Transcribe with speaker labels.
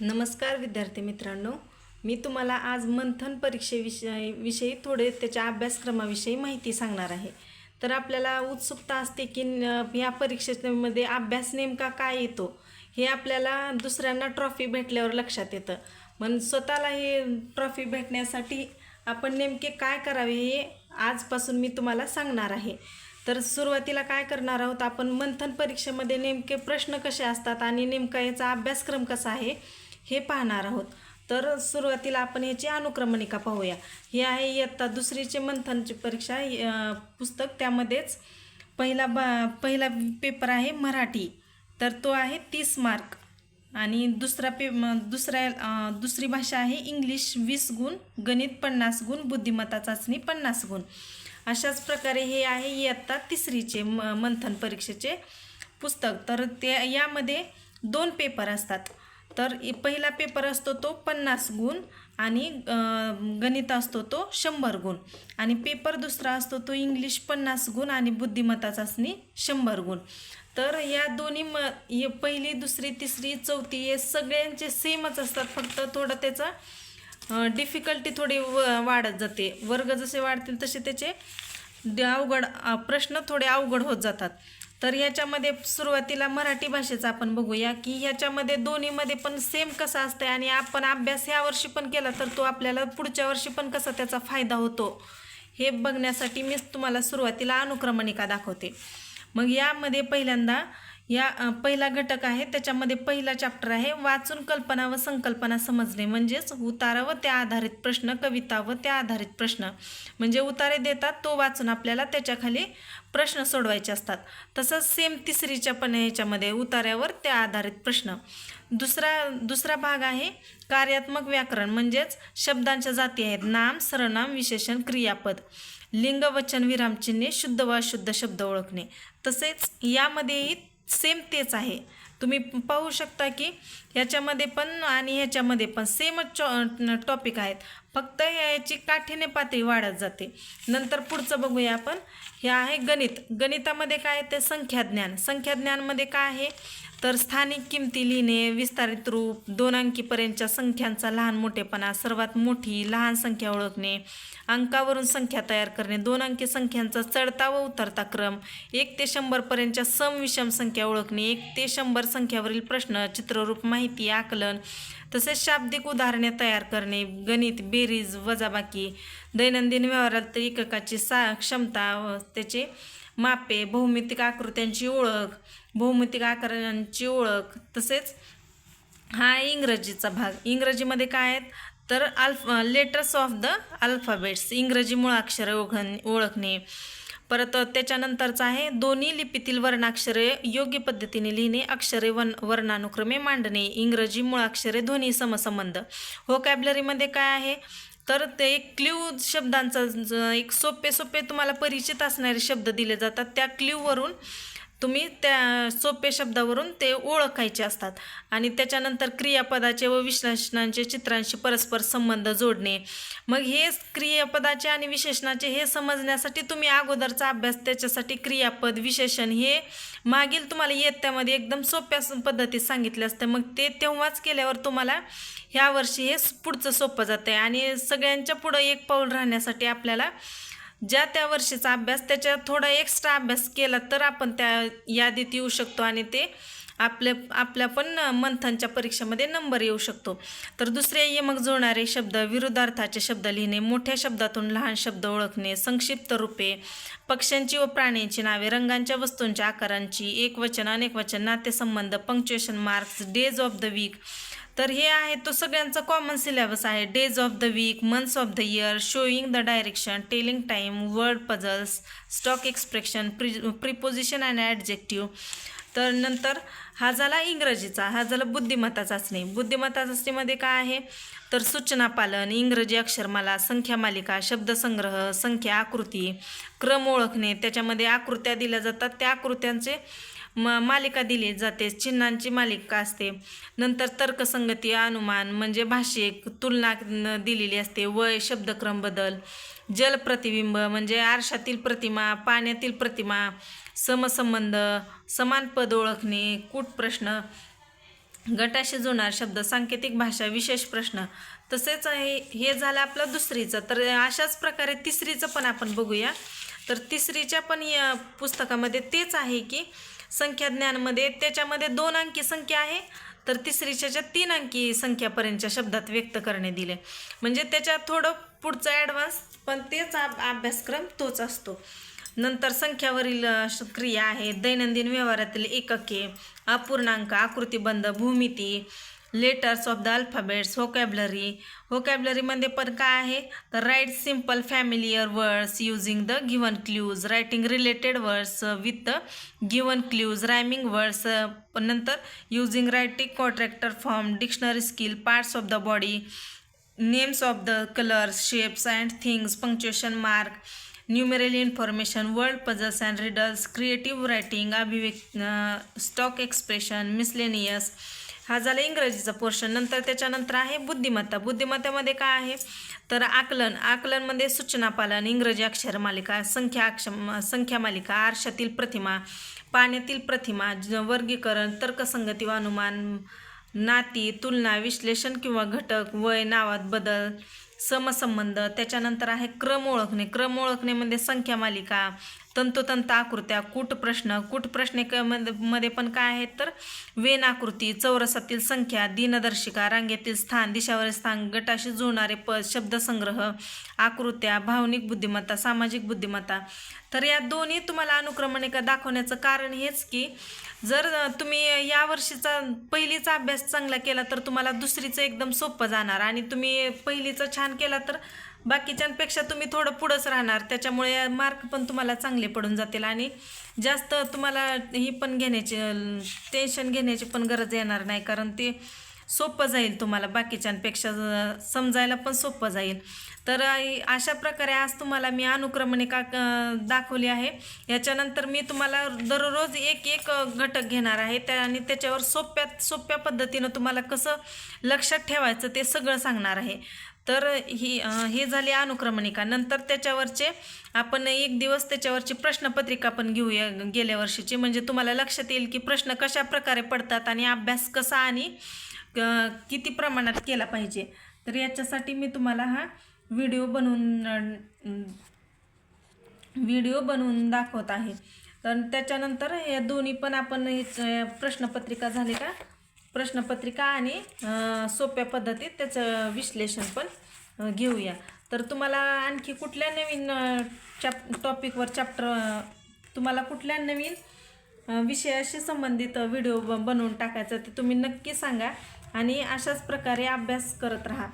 Speaker 1: नमस्कार विद्यार्थी मित्रांनो. मी तुम्हाला आज मंथन परीक्षेविषयी विषयी थोडे त्याच्या अभ्यासक्रमाविषयी माहिती सांगणार आहे. तर आपल्याला उत्सुकता असते की या परीक्षेमध्ये अभ्यास नेमका काय येतो हे आपल्याला दुसऱ्यांना ट्रॉफी भेटल्यावर लक्षात येतं. पण स्वतःला हे ट्रॉफी भेटण्यासाठी आपण नेमके काय करावे हे आजपासून मी तुम्हाला सांगणार आहे. तर सुरुवातीला काय करणार आहोत? आपण मंथन परीक्षेमध्ये नेमके प्रश्न कसे असतात आणि नेमका याचा अभ्यासक्रम कसा आहे हे पाहणार आहोत. तर सुरुवातीला आपण याची अनुक्रमणिका पाहूया. हे आहे इयत्ता दुसरीचे मंथनची परीक्षा पुस्तक. त्यामध्येच पहिला बा पहिला पेपर आहे मराठी. तर तो आहे तीस मार्क. आणि दुसरा पे दुसऱ्या दुसरी भाषा आहे इंग्लिश वीस गुण गणित पन्नास गुण बुद्धिमत्ता चाचणी पन्नास गुण. अशाच प्रकारे हे आहे इयत्ता तिसरीचे म मंथन परीक्षेचे पुस्तक. तर ते यामध्ये दोन पेपर असतात. तर पहिला पेपर असतो तो पन्नास गुण आणि गणित असतो तो शंभर गुण. आणि पेपर दुसरा असतो तो इंग्लिश पन्नास गुण आणि बुद्धिमत्ता चाचणी शंभर गुण. तर या दोन्ही म हे पहिली दुसरी तिसरी चौथी हे सगळ्यांचे सेमच असतात. फक्त थोडं त्याचं डिफिकल्टी थोडी व वाढत जाते. वर्ग जसे वाढतील तसे त्याचे अवघड प्रश्न थोडे अवघड होत जातात. तर ह्याच्यामध्ये सुरुवातीला मराठी भाषेचा आपण बघूया की ह्याच्यामध्ये दोन्हीमध्ये पण सेम कसा असते आणि आपण अभ्यास ह्या वर्षी पण केला तर तो आपल्याला पुढच्या वर्षी पण कसा त्याचा फायदा होतो हे बघण्यासाठी मीच तुम्हाला सुरुवातीला अनुक्रमणिका दाखवते. मग यामध्ये पहिल्यांदा या पहिला घटक आहे. त्याच्यामध्ये पहिला चॅप्टर आहे. वाचून कल्पना व संकल्पना समजणे म्हणजेच उतारा व त्या आधारित प्रश्न कविता व त्या आधारित प्रश्न. म्हणजे उतारे देतात तो वाचून आपल्याला त्याच्याखाली प्रश्न सोडवायचे असतात. तसंच सेम तिसरीच्या पण ह्याच्यामध्ये उतार्यावर त्या आधारित प्रश्न. दुसरा दुसरा भाग आहे कार्यात्मक व्याकरण म्हणजेच शब्दांच्या जाती आहेत. नाम सरनाम विशेषण क्रियापद. लिंग वचन विरामचिन्हे शुद्ध व अशुद्ध शब्द ओळखणे. तसेच यामध्येही सेम तेच आहे. तुम्ही पाहू शकता की ह्याच्यामध्ये पण आणि ह्याच्यामध्ये पण सेमच चॉ टॉपिक आहेत. फक्त याची काठीने पातळी वाढत जाते. नंतर पुढचं बघूया आपण. हे आहे गणित. गणितामध्ये काय आहे? ते संख्याज्ञान. संख्याज्ञानमध्ये काय आहे? तर स्थानिक किमती लिहिणे विस्तारित रूप दोन अंकीपर्यंतच्या संख्यांचा लहान मोठेपणा सर्वात मोठी लहान संख्या ओळखणे अंकावरून संख्या तयार करणे दोन अंकी संख्यांचा चढता व उतरता क्रम एक ते शंभरपर्यंतच्या समविषम संख्या ओळखणे एक ते शंभर संख्यावरील प्रश्न चित्ररूप माहिती आकलन तसेच शाब्दिक उदाहरणे तयार करणे गणित बेरीज वजाबाकी दैनंदिन व्यवहारात एककाची सा क्षमता त्याचे मापे भौमितिक आकृत्यांची ओळख भौमितिक आकारांची ओळख तसेच हा इंग्रजीचा भाग. इंग्रजीमध्ये काय आहेत? तर अल्फ लेटर्स ऑफ द अल्फाबेट्स इंग्रजी मुळाक्षरे ओळख ओळखणे. परत त्याच्यानंतरचं आहे दोन्ही लिपीतील वर्णाक्षरे योग्य पद्धतीने लिहिणे अक्षरे वन वर्णानुक्रमे मांडणे इंग्रजी मुळाक्षरे ध्वनी समसंबंध. होकॅबलरीमध्ये काय आहे? तर ते एक क्ल्यू शब्दांचा ज- एक सोपे सोपे तुम्हाला परिचित असणारे शब्द दिले जातात. त्या क्ल्यूवरून तुम्ही त्या सोपे शब्दावरून ते ओळखायचे असतात. आणि त्याच्यानंतर क्रियापदाचे व विशेषणांचे चित्रांशी परस्पर संबंध जोडणे. मग हे क्रियापदाचे आणि विशेषणाचे हे समजण्यासाठी तुम्ही अगोदरचा अभ्यास त्याच्यासाठी क्रियापद विशेषण हे मागील तुम्हाला येत्यामध्ये एकदम सोप्या स- पद्धतीत सांगितले असते. मग ते तेव्हाच केल्यावर तुम्हाला ह्या वर्षी हे पुढचं सोपं जातं आहे आणि सगळ्यांच्या पुढं एक पाऊल राहण्यासाठी आपल्याला ज्या त्या वर्षीचा अभ्यास त्याच्या थोडा एक्स्ट्रा अभ्यास केला तर आपण त्या यादीत येऊ शकतो आणि ते आपल्या आपल्या पण मंथनच्या परीक्षेमध्ये नंबर येऊ शकतो. तर दुसरे यमक जुळणारे शब्द विरुद्धार्थाचे शब्द लिहिणे मोठ्या शब्दातून लहान शब्द ओळखणे संक्षिप्त रूपे पक्ष्यांची व प्राण्यांची नावे रंगांच्या वस्तूंच्या आकारांची एक वचन अनेक वचन नातेसंबंध punctuation marks days of the week तर हे आहे तो सगळ्यांचा कॉमन सिलेबस आहे. Days of the week months of the year showing the direction telling time word puzzles stock expression pre preposition and adjective तर नंतर हा झाला इंग्रजीचा हा झाला बुद्धिमत्ता चाचणी बुद्धिमत्ता चाचणीमध्ये काय आहे? तर सूचना पालन इंग्रजी अक्षरमाला संख्या मालिका शब्दसंग्रह संख्या आकृती क्रम ओळखणे त्याच्यामध्ये आकृत्या दिल्या जातात. त्या आकृत्यांचे म मालिका दिली जाते. चिन्हांची मालिका असते. नंतर तर्कसंगती अनुमान म्हणजे भाषिक तुलना दिलेली असते. वय शब्दक्रम बदल जलप्रतिबिंब म्हणजे आरशातील प्रतिमा पाण्यातील प्रतिमा समसंबंध समान पद ओळखणे कूट प्रश्न गटाशी जुळणार शब्द सांकेतिक भाषा विशेष प्रश्न. तसेच हे हे झालं आपलं दुसरीचं. तर अशाच प्रकारे तिसरीचं पण आपण बघूया. तर तिसरीच्या पण या पुस्तकामध्ये तेच आहे की संख्याज्ञानमध्ये त्याच्यामध्ये दोन अंकी संख्या आहे. तर तिसरीच्या ज्या तीन अंकी संख्यापर्यंतच्या शब्दात व्यक्त करणे दिले. म्हणजे त्याच्यात थोडं पुढचं ॲडव्हान्स पण तेच अभ्यासक्रम तोच असतो. नंतर संख्यावरील क्रिया आहेत दैनंदिन व्यवहारातील एकके अपूर्णांक आकृतीबंध भूमिती letters of the alphabets vocabulary होकॅबलरीमध्ये पण काय आहे? तर write simple familiar words using the given clues writing related words with the given clues rhyming words नंतर using writing contractor form dictionary skill parts of the body names of the colours shapes and things punctuation mark numeral information world puzzles and riddles creative writing अभिव्यक्त stock expression miscellaneous. हा झाला इंग्रजीचा portion. नंतर त्याच्यानंतर आहे बुद्धिमत्ता. बुद्धिमत्तेमध्ये काय आहे? तर आकलन. आकलनमध्ये सूचना पालन. इंग्रजी अक्षर मालिका संख्या अक्ष संख्या मालिका आरशातील प्रतिमा पाण्यातील प्रतिमा ज- वर्गीकरण तर्कसंगती व अनुमान नाती तुलना विश्लेषण किंवा घटक वय नावात बदल समसंबंध त्याच्यानंतर आहे क्रम ओळखणे. क्रम ओळखणेमध्ये म्हणजे संख्या मालिका तंतोतंत आकृत्या कूट प्रश्न. कूट क- मध्ये मध्ये पण काय आहेत तर वेन आकृती चौरसातील संख्या दिनदर्शिका रांगेतील स्थान दिशावरील स्थान गटाशी जुळणारे पद शब्दसंग्रह आकृत्या भावनिक बुद्धिमत्ता सामाजिक बुद्धिमत्ता. तर या दोन्ही तुम्हाला अनुक्रमणिका दाखवण्याचं कारण हेच की जर तुम्ही या वर्षीचा पहिलीचा अभ्यास चांगला केला तर तुम्हाला दुसरीचं एकदम सोपं जाणार. आणि तुम्ही पहिलीचं छान केला तर बाकीच्यांपेक्षा तुम्ही थोडं पुढंच राहणार. त्याच्यामुळे मार्क पण तुम्हाला चांगले पडून जातील. आणि जास्त तुम्हाला ही पण घेण्याची टेन्शन घेण्याची पण गरज येणार नाही कारण ते सोपं जाईल तुम्हाला. बाकीच्यांपेक्षा समजायला पण सोपं जाईल. तर अशा प्रकारे आज तुम्हाला मी अनुक्रमणिका दाखवली आहे. याच्यानंतर मी तुम्हाला दररोज एक एक घटक घेणार आहे. त्या आणि त्याच्यावर सोप्या सोप्या पद्धतीनं तुम्हाला कसं लक्षात ठेवायचं ते सगळं सांगणार आहे. तर ही हे झाली अनुक्रमणिका. नंतर त्याच्यावरचे आपण एक दिवस त्याच्यावरची प्रश्नपत्रिका पण घेऊया गेल्या वर्षीची. म्हणजे तुम्हाला लक्षात येईल की प्रश्न कशा प्रकारे पडतात आणि अभ्यास कसा आणि किती प्रमाणात केला पाहिजे. तर याच्यासाठी मी तुम्हाला हा व्हिडिओ बनवून व्हिडिओ बनवून दाखवत आहे. तर त्याच्यानंतर या दोन्ही पण आपण प्रश्नपत्रिका झाली का? प्रश्नपत्रिका आणि सोप्या पद्धतीत त्याचं विश्लेषण पण घेऊया. तर तुम्हाला आणखी कुठल्या नवीन चॅप टॉपिकवर चॅप्टर तुम्हाला कुठल्या नवीन विषयाशी संबंधित व्हिडिओ ब बनवून टाकायचा ते तुम्ही नक्की सांगा. आणि अशाच प्रकारे अभ्यास करत राहा.